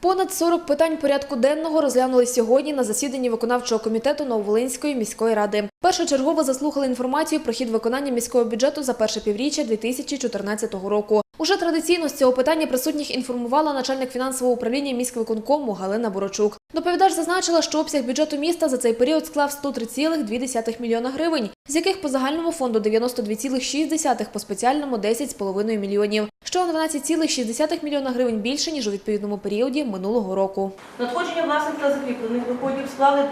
Понад 40 питань порядку денного розглянули сьогодні на засіданні виконавчого комітету Нововолинської міської ради. Першочергово заслухали інформацію про хід виконання міського бюджету за перше півріччя 2014 року. Уже традиційно з цього питання присутніх інформувала начальник фінансового управління міськвиконкому Галина Борочук. Доповідач зазначила, що обсяг бюджету міста за цей період склав 103,2 мільйона гривень, з яких по загальному фонду 92,6, по спеціальному 10,5 мільйонів, що на 12,6 мільйона гривень більше, ніж у відповідному періоді минулого року. Надходження власних та закріплених доходів склали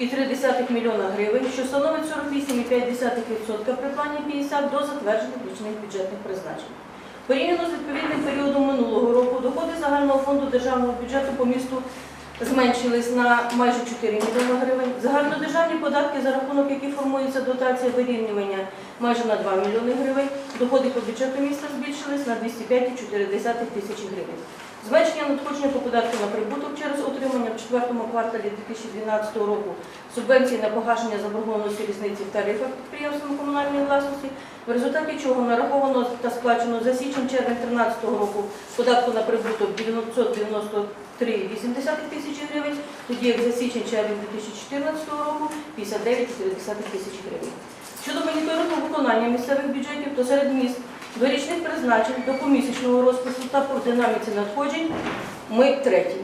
23,3 мільйона гривень, що становить 48,5% при плані 50 до затверджених річних бюджетних призначень. Порівняно з відповідним періодом минулого року доходи загального фонду державного бюджету по місту зменшились на майже 4 мільйони гривень. Загальнодержавні податки, за рахунок яких формується дотація вирівнювання майже на 2 мільйони гривень. Доходи по бюджету міста збільшились на 205,4 тисячі гривень. Зменшення надходження по податку на прибуток через отримання в четвертому кварталі 2012 року субвенції на погашення заборгованості різниці в тарифах підприємствам комунальної власності, в результаті чого нараховано та сплачено за січень-червень 2013 року податку на прибуток 993,8 тисячі гривень, тоді як за січень-червень 2014 року 59,4 тисячі гривень. Щодо моніторингу виконання місцевих бюджетів, то серед міст до призначень, до помісячного розпису та по динаміці надходжень ми треті.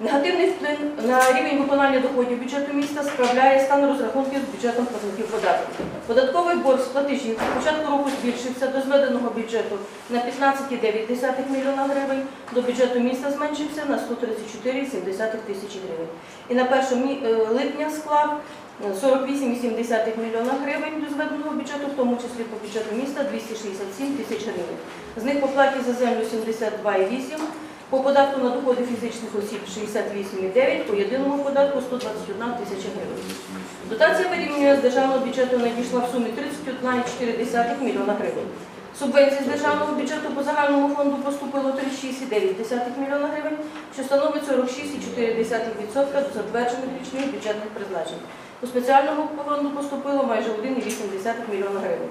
Негативний вплив на рівень виконання доходів бюджету міста справляє стан розрахунків з бюджетом платників податків. Податковий борг з платежів з початку року збільшився до зведеного бюджету на 15,9 мільйона гривень, до бюджету міста зменшився на 134,7 тисячі гривень. І на 1 мі- е, липня склав 48,7 мільйона гривень до зведеного бюджету, в тому числі по бюджету міста 267 тисяч гривень. З них по платі за землю 72,8, по податку на доходи фізичних осіб 68,9, по єдиному податку 121 тисяча гривень. Дотація вирівнює з державного бюджету надійшла в сумі 31,4 мільйона гривень. Субвенції з державного бюджету по загальному фонду поступило 36,9 мільйона гривень, що становить 46,4% до затверджених річних бюджетних призначень. До спеціального фонду поступило майже 1,8 мільйона гривень.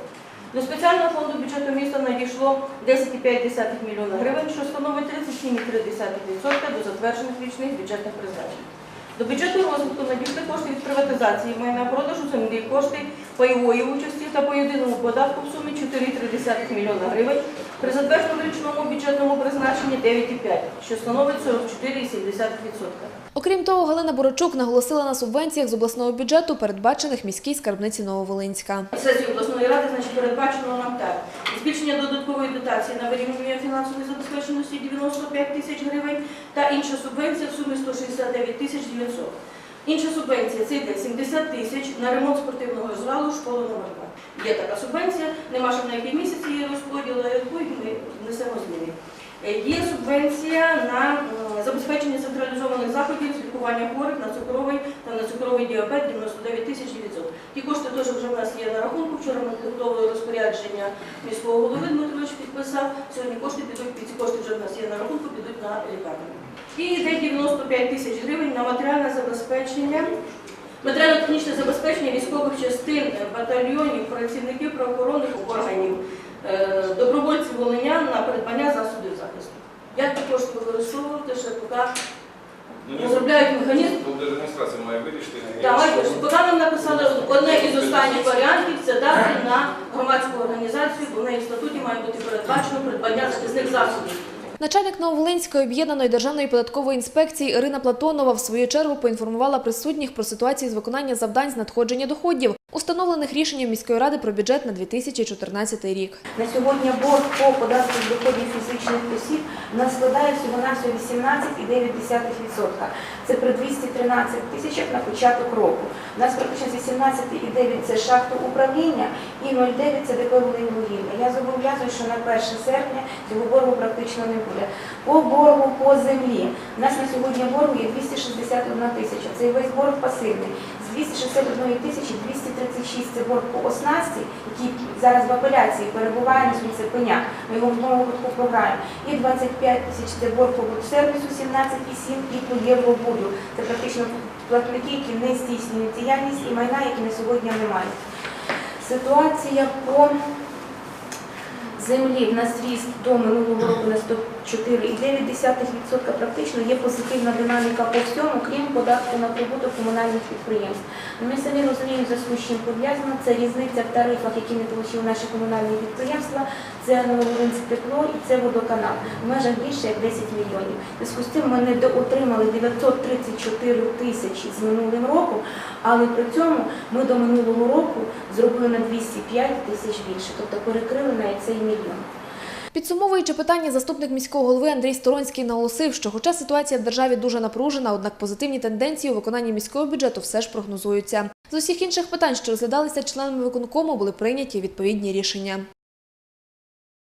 До спеціального фонду бюджету міста надійшло 10,5 млн грн, що становить 37,3% до затверджених річних бюджетних призначень. До бюджету розвитку надійшли кошти від приватизації майна продажу землі, кошти пайової участі та по єдиному податку в сумі 4,3 мільйона гривень, при затвердженому річному бюджетному призначенні 9,5, що становить 44,7%. Окрім того, Галина Борочук наголосила на субвенціях з обласного бюджету, передбачених міській скарбниці Нововолинська. Сесії обласної ради значить, передбачено нам так. Збільшення додаткової дотації на вирівнювання фінансової забезпеченості 95 тисяч гривень та інша субвенція в сумі 169 тисяч 900. Інша субвенція це йде 70 тисяч на ремонт спортивного залу школи номер 2. Є така субвенція, нема ще на який місяць її розподілу, яку ми внесемо зміни. Е, Є субвенція на забезпечення централізованих заходів з лікування хворих на цукровий та на цукровий діабет 99 тисяч 900. Ті кошти теж вже в нас є на рахунку. Вчора ми підготовили розпорядження міського голови Дмитрович підписав. Сьогодні кошти підуть, ці кошти вже в нас є на рахунку, підуть на лікарню. І йде 95 тисяч гривень на матеріальне забезпечення. Матеріально-технічне забезпечення військових частин, батальйонів, працівників правоохоронних органів, е, добровольців волинян на придбання засобів захисту. Як кошти використовувати, ще поки розробляють механізм. Адміністрація має вирішити. Давайте, поки нам написали одне із останніх варіантів, це дати на громадську організацію, бо в неї в статуті має бути передбачено придбання захисних засобів. Начальник Нововолинської об'єднаної державної податкової інспекції Ірина Платонова в свою чергу поінформувала присутніх про ситуацію з виконання завдань з надходження доходів, установлених рішенням міської ради про бюджет на 2014 рік. На сьогодні борг по податку доходів фізичних осіб у нас складає всього-навсього 18,9%. Це при 213 тисячах на початок року. У нас практично з 18,9 це шахту управління і 0,9 це ДП «Волиньвугілля». Я зобов'язую, що на 1 серпня цього боргу практично не буде. По боргу по землі. У нас на сьогодні боргу є 261 тисяча. Це весь борг пасивний. З 261 тисячі 236 це борг по оснасті, який зараз в апеляції перебуває на суді пеня. Ми його в новому випадку програємо. І 25 тисяч це борг по сервісу 17,7 і по Євробуду. Це практично платники, які не здійснюють діяльність і майна, які на сьогодні не. Ситуація по землі в нас ріст до минулого року на 4,9%. Практично є позитивна динаміка по всьому, крім податку на прибуток комунальних підприємств. Ми самі розуміємо, зв'язку з чим пов'язано. Це різниця в тарифах, які не отримали наші комунальні підприємства. Це Нововолинськ тепло і це водоканал. В межах більше як 10 мільйонів. Зв'язку з цим ми не отримали 934 тисячі з минулим роком, але при цьому ми до минулого року зробили на 205 тисяч більше, тобто перекрили навіть цей мільйон. Підсумовуючи питання, заступник міського голови Андрій Сторонський наголосив, що хоча ситуація в державі дуже напружена, однак позитивні тенденції у виконанні міського бюджету все ж прогнозуються. З усіх інших питань, що розглядалися членами виконкому, були прийняті відповідні рішення.